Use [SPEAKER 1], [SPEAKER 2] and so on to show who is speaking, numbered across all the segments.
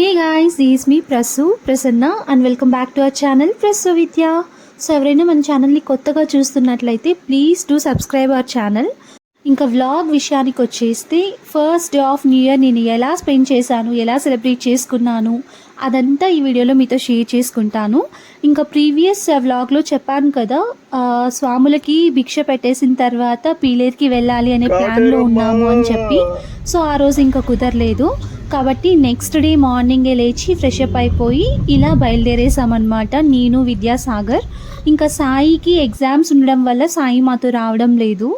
[SPEAKER 1] Hey guys is me Prasu Prasanna and welcome back to our channel Prasu Vidya so ఎవరైనా మన ఛానల్ని కొత్తగా చూస్తున్నట్లయితే please do subscribe our channel ఇంకా vlog విషయానికి వచ్చేస్తే first day of new year నేను ఎలా స్పెండ్ చేశాను ఎలా సెలబ్రేట్ చేసుకున్నాను అదంతా ఈ వీడియోలో మీతో షేర్ చేసుకుంటాను. ఇంకా ప్రీవియస్ వ్లాగ్లో చెప్పాను కదా స్వాములకి భిక్ష పెట్టేసిన తర్వాత పీలేరుకి వెళ్ళాలి అనే ప్లాన్లో ఉన్నాము అని చెప్పి. సో ఆ రోజు ఇంకా కుదరలేదు. కాబట్టి నెక్స్ట్ డే మార్నింగే లేచి ఫ్రెష్ అప్ అయిపోయి ఇలా బయలుదేరేసామన్నమాట నేను విద్యాసాగర్. ఇంకా సాయికి ఎగ్జామ్స్ ఉండడం వల్ల సాయి మాతో రావడం లేదు.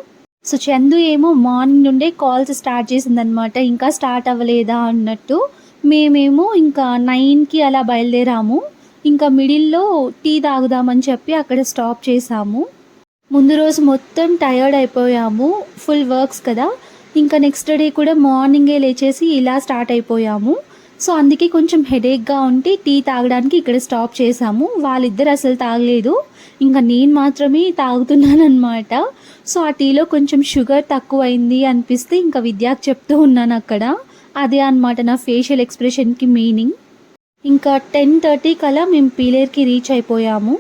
[SPEAKER 1] సో చందు ఏమో మార్నింగ్ నుండే కాల్స్ స్టార్ట్ చేసిందనమాట ఇంకా స్టార్ట్ అవ్వలేదా అన్నట్టు మేమేమో ఇంకా నైన్కి అలా బయలుదేరాము. ఇంకా మిడిల్లో టీ తాగుదామని చెప్పి అక్కడ స్టాప్ చేసాము ముందు రోజు మొత్తం టయర్డ్ అయిపోయాము. ఫుల్ వర్క్స్ కదా. ఇంకా నెక్స్ట్ డే కూడా మార్నింగే లేచేసి ఇలా స్టార్ట్ అయిపోయాము. సో అందుకే కొంచెం హెడేక్గా ఉంటే టీ తాగడానికి ఇక్కడ స్టాప్ చేసాము వాళ్ళిద్దరు అసలు తాగలేదు. ఇంకా నేను మాత్రమే తాగుతున్నాను అనమాట సో ఆ టీలో కొంచెం షుగర్ తక్కువ అయింది అనిపిస్తే ఇంకా విద్యాకి చెప్తూ ఉన్నాను అక్కడ. అదే అనమాట నా ఫేషియల్ ఎక్స్ప్రెషన్కి మీనింగ్ ఇంకా టెన్ థర్టీ కల్లా మేము పీలేర్కి రీచ్ అయిపోయాము.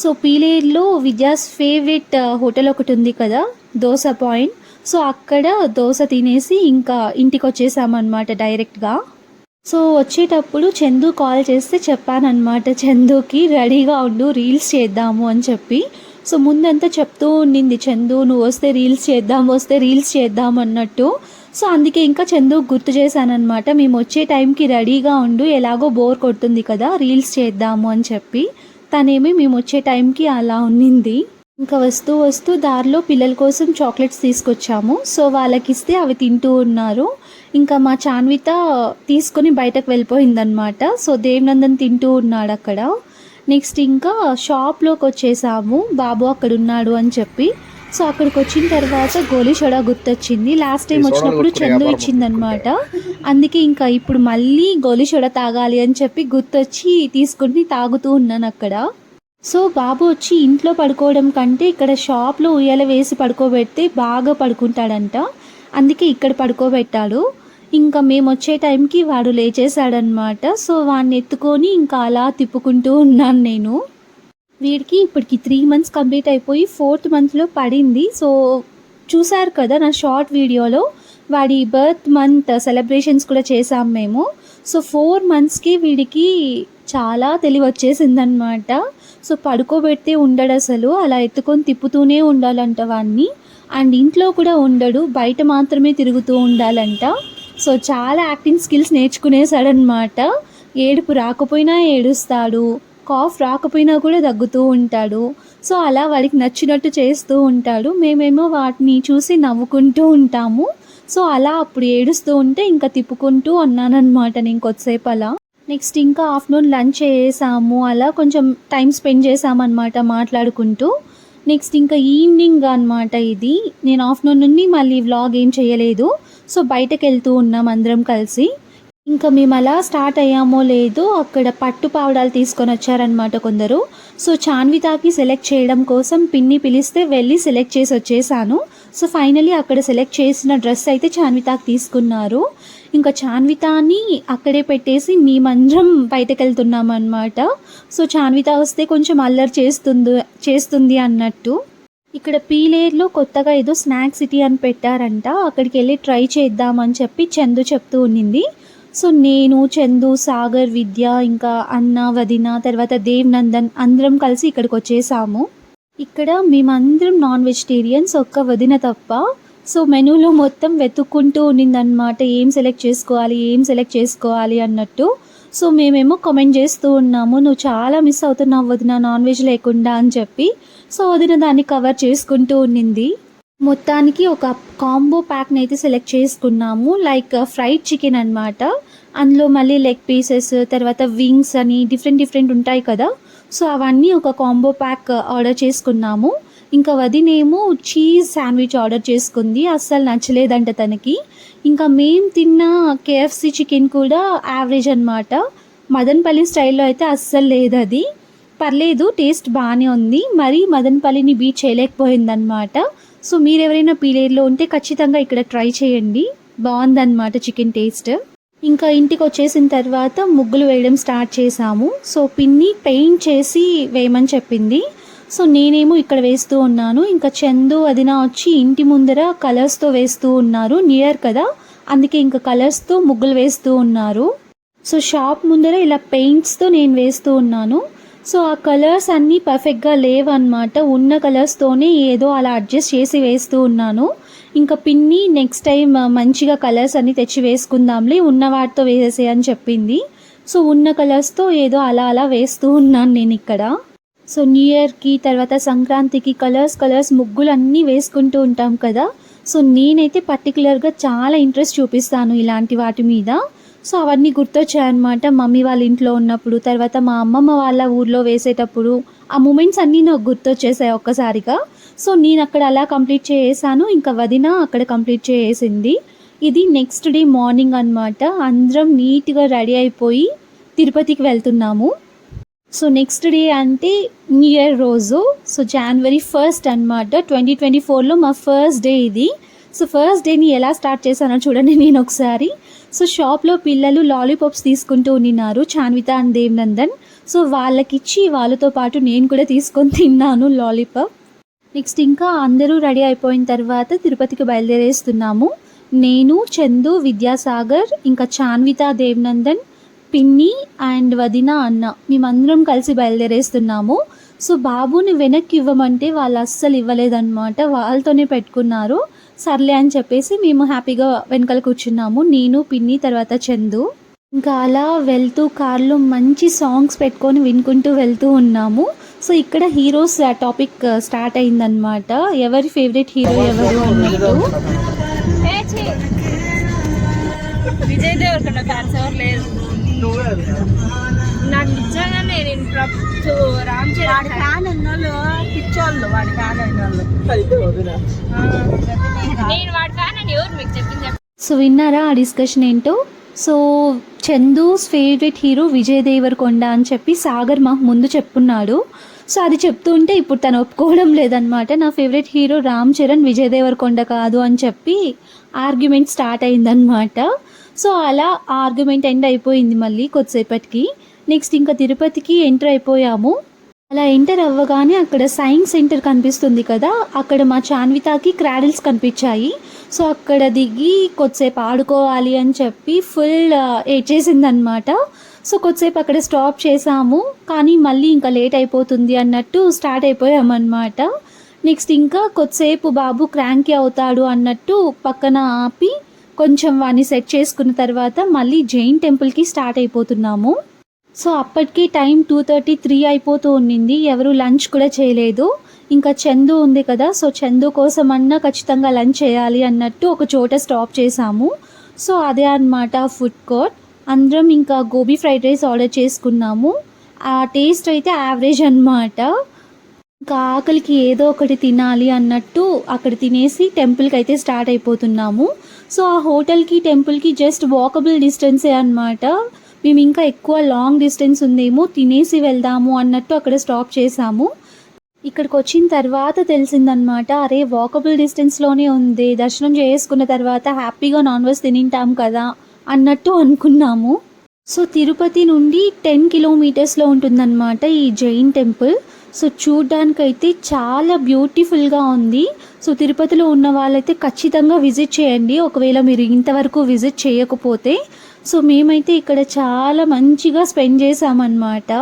[SPEAKER 1] సో పీలేర్లో విద్యాస్ ఫేవరెట్ హోటల్ uh, ఒకటి ఉంది కదా దోశ పాయింట్ సో అక్కడ దోశ తినేసి ఇంకా ఇంటికి వచ్చేసామన్నమాట డైరెక్ట్గా. సో వచ్చేటప్పుడు చందు కాల్ చేస్తే చెప్పానన్నమాట చందుకి రెడీగా ఉండు రీల్స్ చేద్దాము అని చెప్పి. సో ముందంతా చెప్తూ ఉండింది చందు నువ్వు వస్తే రీల్స్ చేద్దాం వస్తే రీల్స్ చేద్దాం అన్నట్టు. సో అందుకే ఇంకా చందు గుర్తు చేశానమాట మేము వచ్చే టైంకి రెడీగా ఉండు ఎలాగో బోర్ కొడుతుంది కదా రీల్స్ చేద్దాము అని చెప్పి. తనేమి మేము వచ్చే టైంకి అలా ఉన్నింది ఇంకా వస్తూ వస్తూ దారిలో పిల్లల కోసం చాక్లెట్స్ తీసుకొచ్చాము. సో వాళ్ళకి ఇస్తే అవి తింటూ ఉన్నారు. ఇంకా మా చాన్విత తీసుకొని బయటకు వెళ్ళిపోయిందనమాట సో దేవనందన్ తింటూ ఉన్నాడు అక్కడ. నెక్స్ట్ ఇంకా షాప్లోకి వచ్చేసాము. బాబు అక్కడ ఉన్నాడు అని చెప్పి. సో అక్కడికి వచ్చిన తర్వాత గోలీ సోడా గుర్తొచ్చింది. లాస్ట్ టైం వచ్చినప్పుడు చందు ఇచ్చిందనమాట అందుకే ఇంకా ఇప్పుడు మళ్ళీ గోలీ సోడా తాగాలి అని చెప్పి గుర్తొచ్చి తీసుకుని తాగుతూ ఉన్నాను అక్కడ. సో బాబు వచ్చి ఇంట్లో పడుకోవడం కంటే ఇక్కడ షాప్లో ఉయ్యాల వేసి పడుకోబెడితే బాగా పడుకుంటాడంట. అందుకే ఇక్కడ పడుకోబెట్టాడు. ఇంకా మేము వచ్చే టైంకి వాడు లేచేశాడనమాట సో వాడిని ఎత్తుకొని ఇంకా అలా తిప్పుకుంటూ ఉన్నాను నేను. వీడికి ఇప్పటికి త్రీ మంత్స్ కంప్లీట్ అయిపోయి ఫోర్త్ మంత్లో పడింది. సో చూసారు కదా నా షార్ట్ వీడియోలో వాడి బర్త్ మంత్ సెలబ్రేషన్స్ కూడా చేసాం మేము. సో ఫోర్ మంత్స్కి వీడికి చాలా తెలివి వచ్చేసిందనమాట సో పడుకోబెడితే ఉండడు అసలు అలా ఎత్తుకొని తిప్పుతూనే ఉండాలంట వాడిని అండ్ ఇంట్లో కూడా ఉండడు బయట మాత్రమే తిరుగుతూ ఉండాలంట. సో చాలా యాక్టింగ్ స్కిల్స్ నేర్చుకునేసాడనమాట ఏడుపు రాకపోయినా ఏడుస్తాడు కాఫ్ రాకపోయినా కూడా దగ్గుతూ ఉంటాడు. సో అలా వాడికి నచ్చినట్టు చేస్తూ ఉంటాడు. మేమేమో వాటిని చూసి నవ్వుకుంటూ ఉంటాము. సో అలా అప్పుడు ఏడుస్తూ ఉంటే ఇంకా తిప్పుకుంటూ అన్నానమాట నేను కొద్దిసేపు అలా. నెక్స్ట్ ఇంకా ఆఫ్టర్నూన్ లంచ్ చేసాము అలా కొంచెం టైం స్పెండ్ చేసామన్నమాట మాట్లాడుకుంటూ. నెక్స్ట్ ఇంకా ఈవినింగ్ అన్నమాట ఇది. నేను ఆఫ్టర్నూన్ నుండి మళ్ళీ వ్లాగ్ ఏం చేయలేదు. సో బయటకు వెళ్తూ ఉన్నాం అందరం కలిసి. ఇంకా మేము అలా స్టార్ట్ అయ్యామో లేదో అక్కడ పట్టు పావడాలు తీసుకొని వచ్చారనమాట కొందరు. సో చాన్వితాకి సెలెక్ట్ చేయడం కోసం పిన్ని పిలిస్తే వెళ్ళి సెలెక్ట్ చేసి వచ్చేసాను. సో ఫైనలీ అక్కడ సెలెక్ట్ చేసిన డ్రెస్ అయితే చాన్వితాకి తీసుకున్నారు. ఇంకా చాన్వితాని అక్కడే పెట్టేసి మేమందరం బయటకు వెళ్తున్నాం అనమాట సో చాన్విత వస్తే కొంచెం అల్లరి చేస్తుంది చేస్తుంది అన్నట్టు. ఇక్కడ పీలేర్లో కొత్తగా ఏదో స్నాక్ సిటీ అని పెట్టారంట. అక్కడికి వెళ్ళి ట్రై చేద్దామని చెప్పి చందు చెప్తూ ఉన్నింది. సో నేను చందు సాగర్ విద్య ఇంకా అన్న వదిన తర్వాత దేవ్ నందన్ అందరం కలిసి ఇక్కడికి వచ్చేసాము ఇక్కడ మేమందరం నాన్ వెజిటేరియన్స్ ఒక్క వదిన తప్ప. సో మెనూలో మొత్తం వెతుక్కుంటూ ఉన్నిందనమాట ఏం సెలెక్ట్ చేసుకోవాలి ఏం సెలెక్ట్ చేసుకోవాలి అన్నట్టు. సో మేమేమో కామెంట్ చేస్తూ ఉన్నాము నువ్వు చాలా మిస్ అవుతున్నావు వదిన నాన్ వెజ్ లేకుండా అని చెప్పి. సో వదిన దాన్ని కవర్ చేసుకుంటూ ఉన్నింది. మొత్తానికి ఒక కాంబో ప్యాక్ని అయితే సెలెక్ట్ చేసుకున్నాము. లైక్ ఫ్రైడ్ చికెన్ అన్నమాట. అందులో మళ్ళీ లెగ్ పీసెస్ తర్వాత వింగ్స్ అని డిఫరెంట్ డిఫరెంట్ ఉంటాయి కదా. సో అవన్నీ ఒక కాంబో ప్యాక్ ఆర్డర్ చేసుకున్నాము. ఇంకా వదినేమో చీజ్ శాండ్విచ్ ఆర్డర్ చేసుకుంది. అస్సలు నచ్చలేదంట తనకి. ఇంకా మేము తిన్న కేఎఫ్సి చికెన్ కూడా యావరేజ్ అనమాట మదన్పల్లి స్టైల్లో అయితే అస్సలు లేదు అది పర్లేదు టేస్ట్ బాగానే ఉంది. మరి మదన్పల్లిని బీట్ చేయలేకపోయిందనమాట సో మీరు ఎవరైనా పీలేరులో ఉంటే ఖచ్చితంగా ఇక్కడ ట్రై చేయండి. బాగుందన్నమాట చికెన్ టేస్ట్. ఇంకా ఇంటికి వచ్చేసిన తర్వాత ముగ్గులు వేయడం స్టార్ట్ చేసాము సో పిన్ని పెయింట్ చేసి వేయమని చెప్పింది. సో నేనేమో ఇక్కడ వేస్తూ ఉన్నాను. ఇంకా చందు అదిన వచ్చి ఇంటి ముందర కలర్స్తో వేస్తూ ఉన్నారు. నియర్ కదా? అందుకే ఇంకా కలర్స్తో ముగ్గులు వేస్తూ ఉన్నారు. సో షాప్ ముందర ఇలా పెయింట్స్తో నేను వేస్తూ ఉన్నాను. సో ఆ కలర్స్ అన్నీ పర్ఫెక్ట్గా లేవన్నమాట. ఉన్న కలర్స్తోనే ఏదో అలా అడ్జస్ట్ చేసి వేస్తూ ఉన్నాను. ఇంకా పిన్ని నెక్స్ట్ టైం మంచిగా కలర్స్ అన్నీ తెచ్చి వేసుకుందాంలే ఉన్న వాటితో వేసేసే అని చెప్పింది. సో ఉన్న కలర్స్తో ఏదో అలా అలా వేస్తూ ఉన్నాను నేను ఇక్కడ. సో న్యూ ఇయర్కి తర్వాత సంక్రాంతికి కలర్స్ కలర్స్ ముగ్గులు అన్నీ వేసుకుంటూ ఉంటాం కదా. సో నేనైతే పర్టికులర్గా చాలా ఇంట్రెస్ట్ చూపిస్తాను ఇలాంటి వాటి మీద. సో అవన్నీ గుర్తొచ్చాయన్నమాట మమ్మీ వాళ్ళ ఇంట్లో ఉన్నప్పుడు తర్వాత మా అమ్మమ్మ వాళ్ళ ఊర్లో వేసేటప్పుడు ఆ మూమెంట్స్ అన్నీ నాకు గుర్తొచ్చేసాయి ఒక్కసారిగా. సో నేను అక్కడ అలా కంప్లీట్ చేసాను ఇంకా వదిన అక్కడ కంప్లీట్ చేసింది. ఇది నెక్స్ట్ డే మార్నింగ్ అన్నమాట. అందరం నీట్గా రెడీ అయిపోయి తిరుపతికి వెళ్తున్నాము. సో నెక్స్ట్ డే అంటే న్యూ ఇయర్ రోజు. సో జనవరి ఫస్ట్ అనమాట ట్వంటీ ట్వంటీ ఫోర్లో మా ఫస్ట్ డే ఇది. సో ఫస్ట్ డేని ఎలా స్టార్ట్ చేశానో చూడండి నేను ఒకసారి. సో షాప్లో పిల్లలు లాలీపాప్స్ తీసుకుంటూ ఉన్నారు చాన్విత అండ్ దేవ్నందన్. సో వాళ్ళకిచ్చి వాళ్ళతో పాటు నేను కూడా తీసుకొని తిన్నాను లాలీపాప్ నెక్స్ట్ ఇంకా అందరూ రెడీ అయిపోయిన తర్వాత తిరుపతికి బయలుదేరేస్తున్నాము. నేను చందు విద్యాసాగర్ ఇంకా చాన్విత దేవ్నందన్ పిన్ని అండ్ వదిన అన్న మేమందరం కలిసి బయలుదేరేస్తున్నాము. సో బాబుని వెనక్కి ఇవ్వమంటే వాళ్ళు అస్సలు ఇవ్వలేదన్నమాట. వాళ్ళతోనే పెట్టుకున్నారు. సర్లే అని చెప్పేసి మేము హ్యాపీగా వెనకాల కూర్చున్నాము. నేను పిన్ని తర్వాత చందు. ఇంకా అలా వెళ్తూ కార్లో మంచి సాంగ్స్ పెట్టుకొని వినుకుంటూ వెళ్తూ ఉన్నాము. సో ఇక్కడ హీరోస్ టాపిక్ స్టార్ట్ అయిందనమాట ఎవరి ఫేవరెట్ హీరో ఎవరు అన్నట్టు.
[SPEAKER 2] విజయ్ దేవరకొండ ఫ్యాన్స్ ఎవరు లేరు? నాకు నిజంగా నేను రామ్ చరణ్ వాడి ఫ్యాన్ ఉన్నోళ్ళు పిచ్చోళ్ళు వాడి ఫ్యాన్ నేను వాడి ఫ్యాన్ అని ఎవరు మీకు చెప్పింది
[SPEAKER 1] సో విన్నారా ఆ డిస్కషన్ ఏంటో? So Chandu's favourite hero Vijay Devarakonda అని చెప్పి సాగర్ మాకు ముందు చెప్పున్నాడు. సో అది చెప్తుంటే ఇప్పుడు తను ఒప్పుకోవడం లేదనమాట నా ఫేవరెట్ హీరో రామ్ చరణ్ విజయ్ దేవరకొండ కాదు అని చెప్పి ఆర్గ్యుమెంట్ స్టార్ట్ అయిందనమాట సో అలా ఆర్గ్యుమెంట్ ఎండ్ అయిపోయింది మళ్ళీ కొద్దిసేపటికి. నెక్స్ట్ ఇంకా తిరుపతికి ఎంటర్ అయిపోయాము. అలా ఎంటర్ అవ్వగానే అక్కడ సైన్స్ సెంటర్ కనిపిస్తుంది కదా అక్కడ మా చాన్వితాకి క్రాడిల్స్ కనిపించాయి. సో అక్కడ దిగి కొద్దిసేపు ఆడుకోవాలి అని చెప్పి ఫుల్ ఏడ్చేసిందనమాట సో కొద్దిసేపు అక్కడ స్టాప్ చేసాము. కానీ మళ్ళీ ఇంకా లేట్ అయిపోతుంది అన్నట్టు స్టార్ట్ అయిపోయామన్నమాట. నెక్స్ట్ ఇంకా కొద్దిసేపు బాబు క్రాంకీ అవుతాడు అన్నట్టు పక్కన ఆపి కొంచెం వాడిని సెట్ చేసుకున్న తర్వాత మళ్ళీ జైన్ టెంపుల్కి స్టార్ట్ అయిపోతున్నాము. సో అప్పటికి టైం టూ థర్టీ త్రీ అయిపోతూ ఉండింది. ఎవరు లంచ్ కూడా చేయలేదు. ఇంకా చందు ఉంది కదా సో చందు కోసం అన్నా ఖచ్చితంగా లంచ్ చేయాలి అన్నట్టు ఒక చోట స్టాప్ చేసాము సో అదే అన్నమాట ఫుడ్ కోర్ట్. అందరం ఇంకా గోబీ ఫ్రైడ్ రైస్ ఆర్డర్ చేసుకున్నాము. ఆ టేస్ట్ అయితే యావరేజ్ అన్నమాట. ఇంకా ఆకలికి ఏదో ఒకటి తినాలి అన్నట్టు అక్కడ తినేసి టెంపుల్కి అయితే స్టార్ట్ అయిపోతున్నాము. సో ఆ హోటల్కి టెంపుల్కి జస్ట్ వాకబుల్ డిస్టెన్సే అనమాట మేము ఇంకా ఎక్కువ లాంగ్ డిస్టెన్స్ ఉందేమో తినేసి వెళ్దాము అన్నట్టు అక్కడ స్టాప్ చేసాము ఇక్కడికి వచ్చిన తర్వాత తెలిసిందనమాట అరే వాకబుల్ డిస్టెన్స్లోనే ఉంది దర్శనం చేసుకున్న తర్వాత హ్యాపీగా నాన్ వెజ్ తినింటాం కదా అన్నట్టు అనుకున్నాము. సో తిరుపతి నుండి టెన్ కిలోమీటర్స్లో ఉంటుందన్నమాట ఈ జైన్ టెంపుల్. సో చూడ్డానికైతే చాలా బ్యూటిఫుల్గా ఉంది. సో తిరుపతిలో ఉన్న వాళ్ళైతే ఖచ్చితంగా విజిట్ చేయండి. ఒకవేళ మీరు ఇంతవరకు విజిట్ చేయకపోతే. సో మేమైతే ఇక్కడ చాలా మంచిగా స్పెండ్ చేసామన్నమాట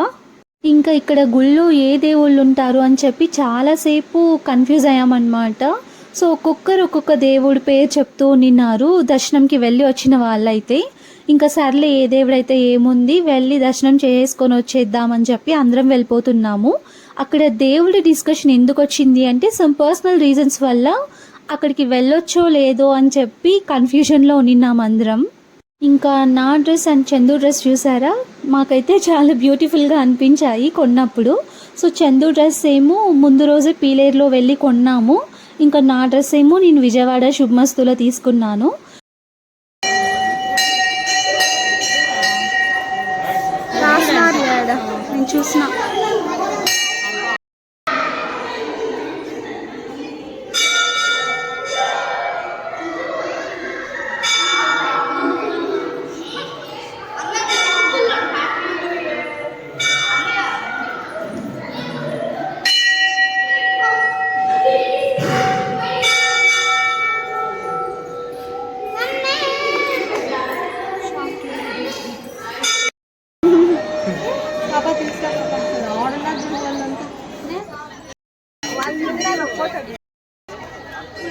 [SPEAKER 1] ఇంకా ఇక్కడ గుళ్ళో ఏ దేవుళ్ళు ఉంటారు అని చెప్పి చాలాసేపు కన్ఫ్యూజ్ అయ్యామన్నమాట. సో ఒక్కొక్కరు ఒక్కొక్క దేవుడి పేరు చెప్తూ నిన్నారు దర్శనంకి వెళ్ళి వచ్చిన వాళ్ళైతే. ఇంకా సర్లే ఏ దేవుడైతే ఏముంది వెళ్ళి దర్శనం చేసుకొని వచ్చేద్దామని చెప్పి అందరం వెళ్ళిపోతున్నాము. అక్కడ దేవుడి డిస్కషన్ ఎందుకు వచ్చింది అంటే సమ్ పర్సనల్ రీజన్స్ వల్ల అక్కడికి వెళ్ళొచ్చో లేదో అని చెప్పి కన్ఫ్యూజన్లో ఉన్నాం అందరం ఇంకా నా డ్రెస్ అండ్ చందు డ్రెస్ చూసారా? మాకైతే చాలా బ్యూటిఫుల్గా అనిపించాయి కొన్నప్పుడు. సో చందు డ్రెస్ ఏమో ముందు రోజే పీలేరులో వెళ్ళి కొన్నాము. ఇంకా నా డ్రెస్ ఏమో నేను విజయవాడ శుభమస్తులో తీసుకున్నాను. నేను చూసిన. ఈ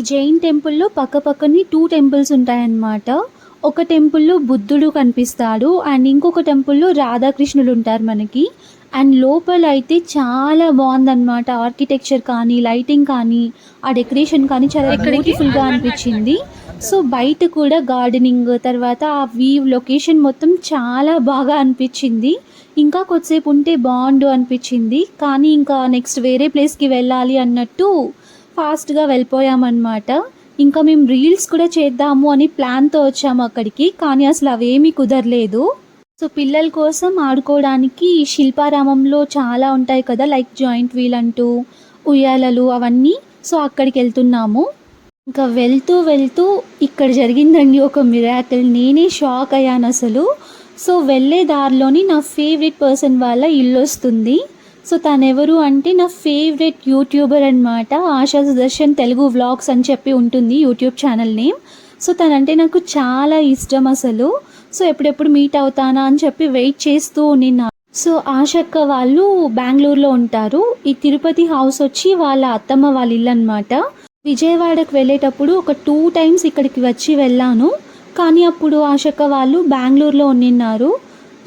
[SPEAKER 1] జైన్ టెంపుల్లో పక్క పక్కనే టూ టెంపుల్స్ ఉంటాయన్నమాట. ఒక టెంపుల్లో బుద్ధుడు కనిపిస్తాడు అండ్ ఇంకొక టెంపుల్లో రాధాకృష్ణులు ఉంటారు మనకి. అండ్ లోపల అయితే చాలా బాగుందన్నమాట ఆర్కిటెక్చర్ కానీ లైటింగ్ కానీ ఆ డెకరేషన్ కానీ చాలా బ్యూటిఫుల్గా అనిపించింది. సో బయట కూడా గార్డెనింగ్ తర్వాత ఆ వ్యూ లొకేషన్ మొత్తం చాలా బాగా అనిపించింది. ఇంకా కొద్దిసేపు ఉంటే బాగుండు అనిపించింది. కానీ ఇంకా నెక్స్ట్ వేరే ప్లేస్కి వెళ్ళాలి అన్నట్టు ఫాస్ట్గా వెళ్ళిపోయామన్నమాట. ఇంకా మేము రీల్స్ కూడా చేద్దాము అని ప్లాన్తో వచ్చాము అక్కడికి. కానీ అసలు అవేమీ కుదరలేదు. సో పిల్లల కోసం ఆడుకోవడానికి శిల్పారామంలో చాలా ఉంటాయి కదా లైక్ జాయింట్ వీల్ అంటూ ఉయ్యాలలు అవన్నీ. సో అక్కడికి వెళ్తున్నాము. ఇంకా వెళ్తూ వెళ్తూ ఇక్కడ జరిగిందండి ఒక మిరాకిల్ నేనే షాక్ అయ్యాను అసలు. సో వెళ్ళే దారిలోని నా ఫేవరెట్ పర్సన్ వాళ్ళ ఇల్లు వస్తుంది. సో తను ఎవరు అంటే నా ఫేవరెట్ యూట్యూబర్ అనమాట ఆశా సుదర్శన్ తెలుగు వ్లాగ్స్ అని చెప్పి ఉంటుంది యూట్యూబ్ ఛానల్ నేమ్. సో తనంటే నాకు చాలా ఇష్టం అసలు. సో ఎప్పుడెప్పుడు మీట్ అవుతానా అని చెప్పి వెయిట్ చేస్తూ నిన్న సో ఆశక్క వాళ్ళు బెంగళూరులో ఉంటారు. ఈ తిరుపతి హౌస్ వచ్చి వాళ్ళ అత్తమ్మ వాళ్ళ ఇల్లు అనమాట విజయవాడకు వెళ్ళేటప్పుడు ఒక టూ టైమ్స్ ఇక్కడికి వచ్చి వెళ్ళాను. కానీ అప్పుడు ఆశక్క వాళ్ళు బెంగళూరులో ఉండిన్నారు.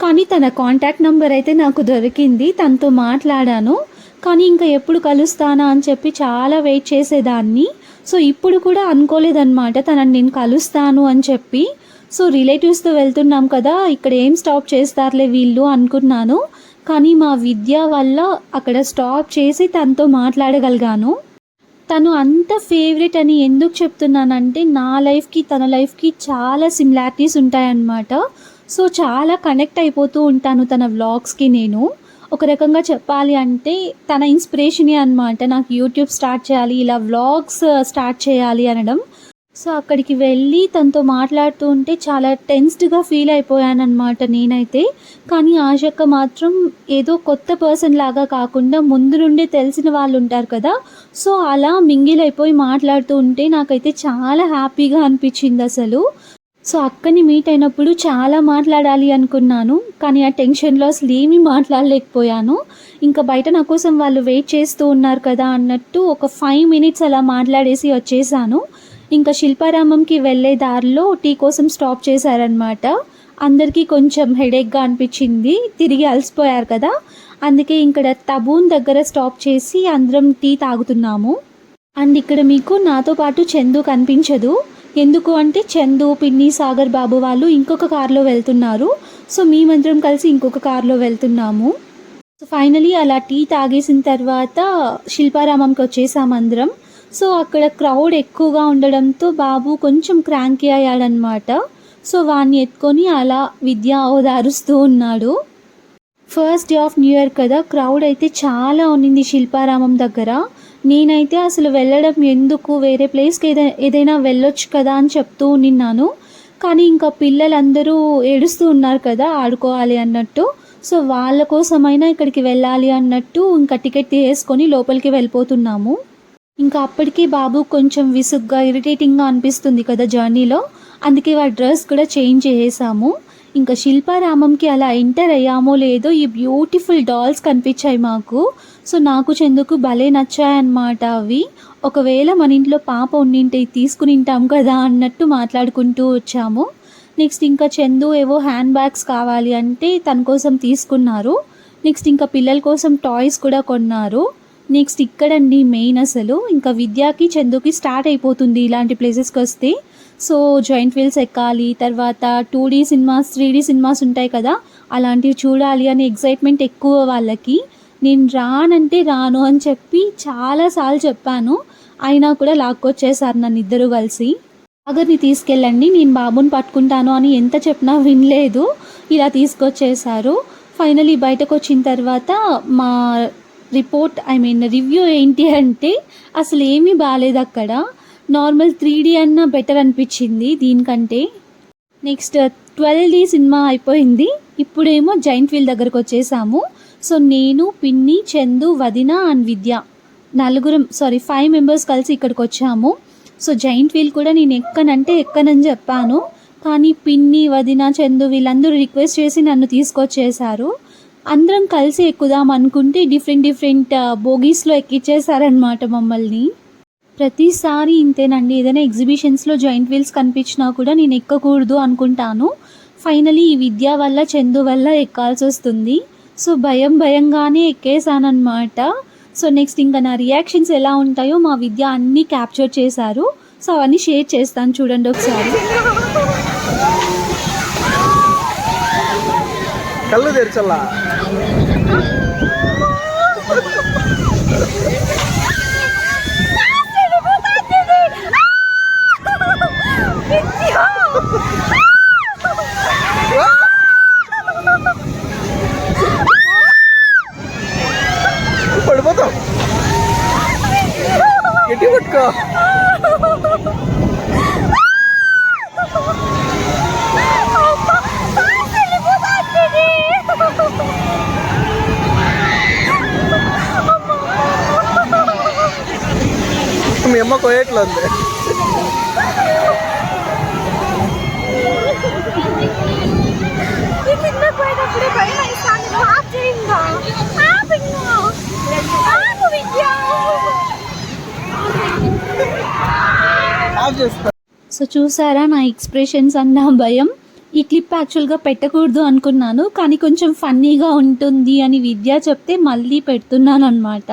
[SPEAKER 1] కానీ తన కాంటాక్ట్ నెంబర్ అయితే నాకు దొరికింది. తనతో మాట్లాడాను. కానీ ఇంకా ఎప్పుడు కలుస్తానా అని చెప్పి చాలా వెయిట్ చేసేదాన్ని. సో ఇప్పుడు కూడా అనుకోలేదన్నమాట. తనని నేను కలుస్తాను అని చెప్పి. సో రిలేటివ్స్తో వెళ్తున్నాం కదా ఇక్కడ ఏం స్టాప్ చేస్తారులే వీళ్ళు అనుకున్నాను. కానీ మా విద్య వల్ల అక్కడ స్టాప్ చేసి తనతో మాట్లాడగలిగాను. తను అంత ఫేవరెట్ అని ఎందుకు చెప్తున్నానంటే నా లైఫ్కి తన లైఫ్కి చాలా సిమిలారిటీస్ ఉంటాయన్నమాట. సో చాలా కనెక్ట్ అయిపోతూ ఉంటాను తన వ్లాగ్స్కి నేను. ఒక రకంగా చెప్పాలి అంటే తన ఇన్స్పిరేషనే అనమాట నాకు యూట్యూబ్ స్టార్ట్ చేయాలి ఇలా వ్లాగ్స్ స్టార్ట్ చేయాలి అనడం. సో అక్కడికి వెళ్ళి తనతో మాట్లాడుతూ ఉంటే చాలా టెన్స్డ్గా ఫీల్ అయిపోయానమాట నేనైతే. కానీ ఆశక్క మాత్రం ఏదో కొత్త పర్సన్ లాగా కాకుండా ముందు నుండే తెలిసిన వాళ్ళు ఉంటారు కదా. సో అలా మింగిల్ అయిపోయి మాట్లాడుతూ ఉంటే నాకైతే చాలా హ్యాపీగా అనిపించింది అసలు. సో అక్కని మీట్ అయినప్పుడు చాలా మాట్లాడాలి అనుకున్నాను కానీ ఆ టెన్షన్లో అసలు ఏమీ మాట్లాడలేకపోయాను. ఇంకా బయట నా కోసం వాళ్ళు వెయిట్ చేస్తూ ఉన్నారు కదా అన్నట్టు ఒక ఫైవ్ మినిట్స్ అలా మాట్లాడేసి వచ్చేసాను. ఇంకా శిల్పారామంకి వెళ్ళే దారిలో టీ కోసం స్టాప్ చేశారనమాట అందరికీ కొంచెం హెడేక్గా అనిపించింది తిరిగి అలసిపోయారు కదా. అందుకే ఇక్కడ తబూన్ దగ్గర స్టాప్ చేసి అందరం టీ తాగుతున్నాము. అండ్ ఇక్కడ మీకు నాతో పాటు చందు కనిపించదు. ఎందుకు అంటే చందు పిన్ని సాగర్ బాబు వాళ్ళు ఇంకొక కార్లో వెళ్తున్నారు. సో మేమందరం కలిసి ఇంకొక కారులో వెళ్తున్నాము. సో ఫైనలీ అలా టీ తాగేసిన తర్వాత శిల్పారామంకి వచ్చేసాం అందరం. సో అక్కడ క్రౌడ్ ఎక్కువగా ఉండడంతో బాబు కొంచెం క్రాంకీ అయ్యాడనమాట సో వాడిని ఎత్తుకొని అలా విద్య ఓదారుస్తూ ఉన్నాడు. First day of new year కదా క్రౌడ్ అయితే చాలా ఉన్నింది శిల్పారామం దగ్గర. నేనైతే అసలు వెళ్ళడం ఎందుకు? వేరే ప్లేస్కి ఏదైనా ఏదైనా వెళ్ళొచ్చు కదా అని చెప్తూ నిన్నాను. కానీ ఇంకా పిల్లలందరూ ఏడుస్తూ ఉన్నారు కదా ఆడుకోవాలి అన్నట్టు. సో వాళ్ళ కోసమైనా ఇక్కడికి వెళ్ళాలి అన్నట్టు ఇంకా టికెట్ తీసుకొని లోపలికి వెళ్ళిపోతున్నాము. ఇంకా అప్పటికి బాబు కొంచెం విసుగ్గా ఇరిటేటింగ్గా అనిపిస్తుంది కదా జర్నీలో. అందుకే వాడి డ్రెస్ కూడా చేంజ్ చేసాము ఇంకా శిల్పారామంకి అలా ఎంటర్ అయ్యామో లేదో ఈ బ్యూటిఫుల్ డాల్స్ కనిపించాయి మాకు. సో నాకు చెందుకు భలే నచ్చాయన్నమాట అవి. ఒకవేళ మన ఇంట్లో పాప ఉండింటే తీసుకుని ఉంటాం కదా అన్నట్టు మాట్లాడుకుంటూ వచ్చాము. నెక్స్ట్ ఇంకా చందు ఏవో హ్యాండ్ బ్యాగ్స్ కావాలి అంటే తన కోసం తీసుకున్నారు. నెక్స్ట్ ఇంకా పిల్లల కోసం టాయ్స్ కూడా కొన్నారు. నెక్స్ట్ ఇక్కడండి మెయిన్ అసలు. ఇంకా విద్యాకి చందుకి స్టార్ట్ అయిపోతుంది ఇలాంటి ప్లేసెస్కి వస్తే. సో జాయింట్ వీల్స్ ఎక్కాలి తర్వాత two D cinemas three D cinemas ఉంటాయి కదా అలాంటివి చూడాలి అనే ఎగ్జైట్మెంట్ ఎక్కువ వాళ్ళకి. నేను రానంటే రాను అని చెప్పి చాలాసార్లు చెప్పాను. అయినా కూడా లాక్కొచ్చేసారు నన్ను ఇద్దరు కలిసి. సాగర్ని తీసుకెళ్ళండి నేను బాబుని పట్టుకుంటాను అని ఎంత చెప్పినా వినలేదు. ఇలా తీసుకొచ్చేసారు. ఫైనలీ బయటకు వచ్చిన తర్వాత మా రిపోర్ట్ ఐ మీన్ రివ్యూ ఏంటి అంటే అసలు ఏమీ బాగాలేదు అక్కడ. నార్మల్ త్రీ డీ అన్న బెటర్ అనిపించింది దీనికంటే. నెక్స్ట్ ట్వెల్వ్ డీ సినిమా అయిపోయింది. ఇప్పుడేమో జైంట్ వీల్ దగ్గరకు వచ్చేసాము సో నేను పిన్ని చందు వదిన అండ్ విద్య నలుగురం సారీ ఫైవ్ మెంబర్స్ కలిసి ఇక్కడికి వచ్చాము. సో జైంట్ వీల్ కూడా నేను ఎక్కనంటే ఎక్కనని చెప్పాను. కానీ పిన్ని వదిన చందు వీళ్ళందరూ రిక్వెస్ట్ చేసి నన్ను తీసుకొచ్చేసారు అందరం కలిసి ఎక్కుదాం అనుకుంటే డిఫరెంట్ డిఫరెంట్ బోగీస్లో ఎక్కిచ్చేసారనమాట మమ్మల్ని. ప్రతిసారి ఇంతేనండి. ఏదైనా ఎగ్జిబిషన్స్లో జాయింట్ వీల్స్ కనిపించినా కూడా నేను ఎక్కకూడదు అనుకుంటాను. ఫైనలీ ఈ విద్య వల్ల చందు వల్ల ఎక్కాల్సి వస్తుంది సో భయం భయంగానే ఎక్కేసానమాట సో నెక్స్ట్ ఇంకా నా రియాక్షన్స్ ఎలా ఉంటాయో మా విద్య అన్నీ క్యాప్చర్ చేశారు. సో అవన్నీ షేర్ చేస్తాను చూడండి ఒకసారి.
[SPEAKER 3] కళ్ళు తెరచల్లా? గట్టి పట్టుకో మీ అమ్మ కోయట్లో ఉంది
[SPEAKER 2] పోయినప్పుడు భయం
[SPEAKER 1] సో చూసారా నా ఎక్స్ప్రెషన్స్ అన్న భయం? ఈ క్లిప్ యాక్చువల్గా పెట్టకూడదు అనుకున్నాను కానీ కొంచెం ఫన్నీగా ఉంటుంది అని విద్య చెప్తే మళ్ళీ పెడుతున్నాను అనమాట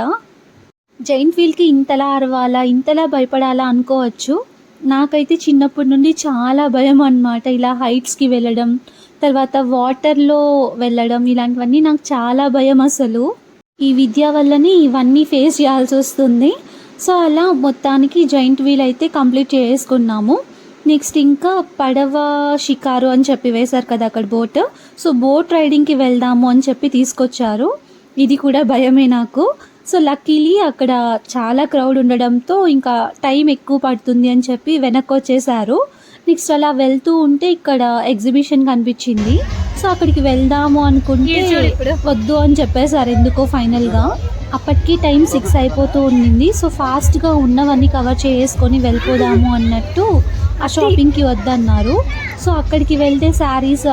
[SPEAKER 1] జైంట్ వీల్కి ఇంతలా అరవాలా ఇంతలా భయపడాలా అనుకోవచ్చు. నాకైతే చిన్నప్పటి నుండి చాలా భయం అన్నమాట ఇలా హైట్స్కి వెళ్ళడం తర్వాత వాటర్లో వెళ్ళడం ఇలాంటివన్నీ నాకు చాలా భయం అసలు. ఈ విద్య వల్లనే ఇవన్నీ ఫేస్ చేయాల్సి వస్తుంది. సో అలా మొత్తానికి జాయింట్ వీల్ అయితే కంప్లీట్ చేసుకున్నాము. నెక్స్ట్ ఇంకా పడవ షికారు అని చెప్పి వేశారు కదా అక్కడ బోట్. సో బోట్ రైడింగ్కి వెళ్దాము అని చెప్పి తీసుకొచ్చారు. ఇది కూడా భయమే నాకు. సో లక్కీలీ అక్కడ చాలా క్రౌడ్ ఉండడంతో ఇంకా టైం ఎక్కువ పడుతుంది అని చెప్పి వెనక్కి వచ్చేసారు. నెక్స్ట్ అలా వెళ్తూ ఉంటే ఇక్కడ ఎగ్జిబిషన్ కనిపించింది సో అక్కడికి వెళ్దాము అనుకుంటే. వద్దు అని చెప్పేశారు ఎందుకో ఫైనల్గా అప్పటికి టైం సిక్స్ అయిపోతూ ఉండింది సో ఫాస్ట్గా ఉన్నవన్నీ కవర్ చేసుకొని వెళ్ళిపోదాము అన్నట్టు ఆ షాపింగ్కి వద్దన్నారు సో అక్కడికి వెళ్తే శారీస్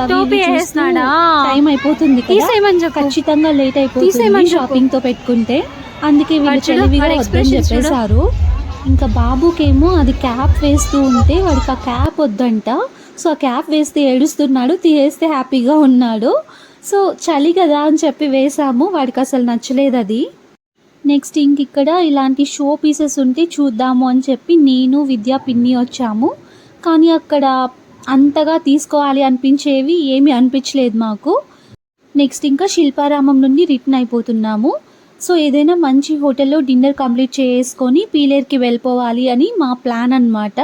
[SPEAKER 2] వేస్తున్నాడా?
[SPEAKER 1] టైం అయిపోతుంది. ఖచ్చితంగా లేట్ అయిపోతుంది. షాపింగ్తో పెట్టుకుంటే అందుకే వీళ్ళు తెలివిగా వద్దని. చెప్పేశారు ఇంకా బాబుకేమో అది క్యాప్ వేస్తూ ఉంటే వాడికి ఆ క్యాప్ వద్దంట. సో ఆ క్యాప్ వేస్తే ఏడుస్తున్నాడు తీసేస్తే హ్యాపీగా ఉన్నాడు. సో చలి కదా అని చెప్పి వేసాము వాడికి అసలు నచ్చలేదు అది. నెక్స్ట్ ఇంక ఇక్కడ ఇలాంటి షో పీసెస్ ఉంటే చూద్దాము అని చెప్పి నేను విద్యా పిన్ని వచ్చాము. కానీ అక్కడ అంతగా తీసుకోవాలి అనిపించేవి ఏమీ అనిపించలేదు మాకు. నెక్స్ట్ ఇంకా శిల్పారామం నుండి రిటర్న్ అయిపోతున్నాము. సో ఏదైనా మంచి హోటల్లో డిన్నర్ కంప్లీట్ చేసుకొని పీలేర్కి వెళ్ళిపోవాలి అని మా ప్లాన్ అన్నమాట.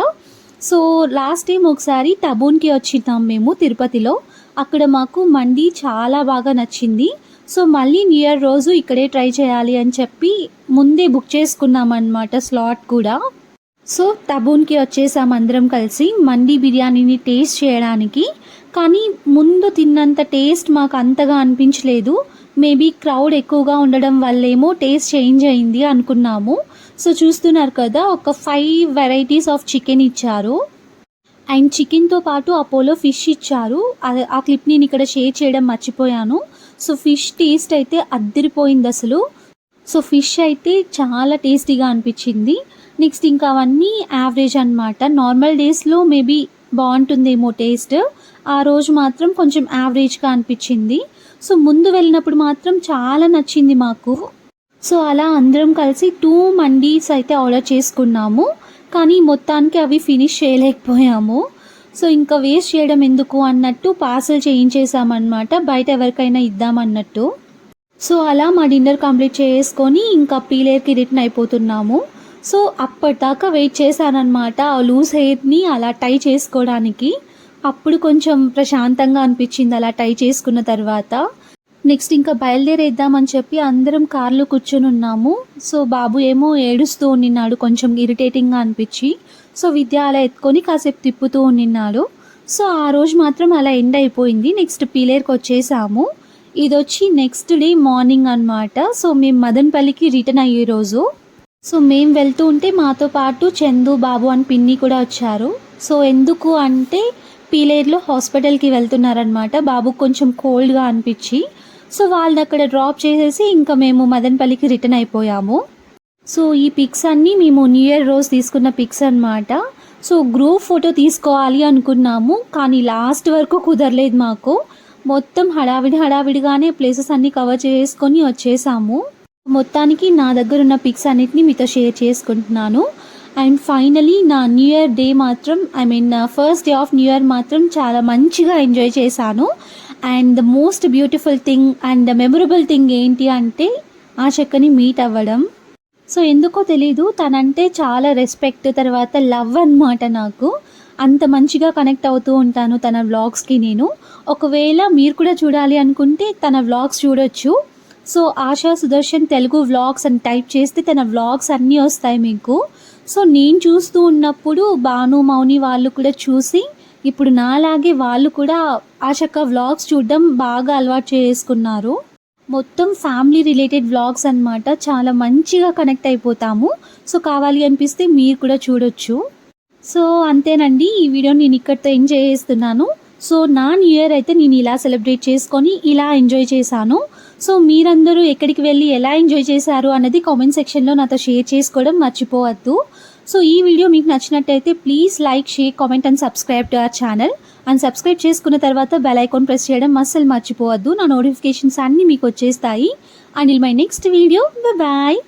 [SPEAKER 1] సో లాస్ట్ టైం ఒకసారి టబూన్కి వచ్చినాం మేము తిరుపతిలో. అక్కడ మాకు మండి చాలా బాగా నచ్చింది. సో మళ్ళీ న్యూ ఇయర్ రోజు ఇక్కడే ట్రై చేయాలి అని చెప్పి ముందే బుక్ చేసుకున్నాం అనమాట స్లాట్ కూడా. సో టబూన్కి వచ్చేసాం అందరం కలిసి మండి బిర్యానీని టేస్ట్ చేయడానికి. కానీ ముందు తిన్నంత టేస్ట్ మాకు అంతగా అనిపించలేదు. మేబీ క్రౌడ్ ఎక్కువగా ఉండడం వల్లేమో టేస్ట్ చేంజ్ అయింది అనుకున్నాము. సో చూస్తున్నారు కదా ఒక ఫైవ్ వెరైటీస్ ఆఫ్ చికెన్ ఇచ్చారు. అండ్ చికెన్తో పాటు అపోలో ఫిష్ ఇచ్చారు. ఆ క్లిప్ నేను ఇక్కడ షేర్ చేయడం మర్చిపోయాను. సో ఫిష్ టేస్ట్ అయితే అద్దరిపోయింది అసలు. సో ఫిష్ అయితే చాలా టేస్టీగా అనిపించింది. నెక్స్ట్ ఇంకా అవన్నీ యావరేజ్ అనమాట నార్మల్ డేస్లో మేబీ బాగుంటుందేమో టేస్ట్. ఆ రోజు మాత్రం కొంచెం యావరేజ్గా అనిపించింది. సో ముందు వెళ్ళినప్పుడు మాత్రం చాలా నచ్చింది మాకు. సో అలా అందరం కలిసి టూ మండీస్ అయితే ఆర్డర్ చేసుకున్నాము. కానీ మొత్తానికి అవి ఫినిష్ చేయలేకపోయాము. సో ఇంకా వేస్ట్ చేయడం ఎందుకు అన్నట్టు పార్సల్ చేయించేసామన్నమాట బయట ఎవరికైనా ఇద్దామన్నట్టు సో అలా మా డిన్నర్ కంప్లీట్ చేసుకొని ఇంకా పీలేర్కి రిటర్న్ అయిపోతున్నాము. సో అప్పటిదాకా వెయిట్ చేశానన్నమాట. ఆ లూజ్ హెయిర్ని అలా టై చేసుకోవడానికి. అప్పుడు కొంచెం ప్రశాంతంగా అనిపించింది అలా టై చేసుకున్న తర్వాత. నెక్స్ట్ ఇంకా బయలుదేరేద్దామని చెప్పి అందరం కార్లో కూర్చొని ఉన్నాము. సో బాబు ఏమో ఏడుస్తూ ఉండినాడు కొంచెం ఇరిటేటింగ్గా అనిపించి. సో విద్య అలా ఎత్తుకొని కాసేపు తిప్పుతూ ఉండినాడు సో ఆ రోజు మాత్రం అలా ఎండ్ అయిపోయింది. నెక్స్ట్ పీలేర్కి వచ్చేసాము. ఇది వచ్చి నెక్స్ట్ డే మార్నింగ్ అన్నమాట. సో మేము మదన్పల్లికి రిటర్న్ అయ్యే రోజు. సో మేము వెళ్తూ ఉంటే మాతో పాటు చందు బాబు అని పిన్ని కూడా వచ్చారు. సో ఎందుకు అంటే పీలేర్లో హాస్పిటల్కి వెళ్తున్నారనమాట బాబుకు కొంచెం కోల్డ్గా అనిపించి. సో వాళ్ళని అక్కడ డ్రాప్ చేసేసి ఇంకా మేము మదనపల్లికి రిటర్న్ అయిపోయాము. సో ఈ పిక్స్ అన్నీ మేము న్యూ ఇయర్ రోజు తీసుకున్న పిక్స్ అన్నమాట. సో గ్రూప్ ఫోటో తీసుకోవాలి అనుకున్నాము కానీ లాస్ట్ వరకు కుదరలేదు మాకు. మొత్తం హడావిడి హడావిడిగానే ప్లేసెస్ అన్నీ కవర్ చేసుకొని వచ్చేసాము. మొత్తానికి నా దగ్గర ఉన్న పిక్స్ అన్నిటిని మీతో షేర్ చేసుకుంటున్నాను. అండ్ ఫైనలీ నా న్యూ ఇయర్ డే మాత్రం I mean first day of new year మాత్రం చాలా మంచిగా ఎంజాయ్ చేశాను. And the most beautiful thing and the memorable thing ఏంటి అంటే ఆ చెక్కని మీట్ అవ్వడం. సో ఎందుకో తెలీదు తనంటే చాలా రెస్పెక్ట్ తర్వాత లవ్ అన్నమాట నాకు. అంత మంచిగా కనెక్ట్ అవుతూ ఉంటాను తన వ్లాగ్స్కి నేను. ఒకవేళ మీరు కూడా చూడాలి అనుకుంటే తన వ్లాగ్స్ చూడొచ్చు. సో ఆశా సుదర్శన్ తెలుగు వ్లాగ్స్ అని టైప్ చేస్తే తన వ్లాగ్స్ అన్నీ వస్తాయి మీకు. సో నేను చూస్తూ ఉన్నప్పుడు భాను మౌని వాళ్ళు కూడా చూసి ఇప్పుడు నాలాగే వాళ్ళు కూడా ఆశక్క వ్లాగ్స్ చూడడం బాగా అలవాటు చేసుకున్నారు. మొత్తం ఫ్యామిలీ రిలేటెడ్ వ్లాగ్స్ అన్నమాట. చాలా మంచిగా కనెక్ట్ అయిపోతాము. సో కావాలి అనిపిస్తే మీరు కూడా చూడొచ్చు. సో అంతేనండి ఈ వీడియో నేను ఇక్కడితో ఎంజాయ్ చేస్తున్నాను. సో నా న్యూ ఇయర్ అయితే నేను ఇలా సెలబ్రేట్ చేసుకొని ఇలా ఎంజాయ్ చేశాను. సో మీరందరూ ఎక్కడికి వెళ్ళి ఎలా ఎంజాయ్ చేశారు అన్నది కామెంట్ సెక్షన్లో నాతో షేర్ చేసుకోవడం మర్చిపోవద్దు. సో ఈ వీడియో మీకు నచ్చినట్టయితే please like share comment and subscribe to our channel. And subscribe చేసుకున్న తర్వాత బెల్ ఐకాన్ ప్రెస్ చేయడం అస్సలు మర్చిపోవద్దు. నా నోటిఫికేషన్స్ అన్నీ మీకు వచ్చేస్తాయి. And I'll my next video. Bye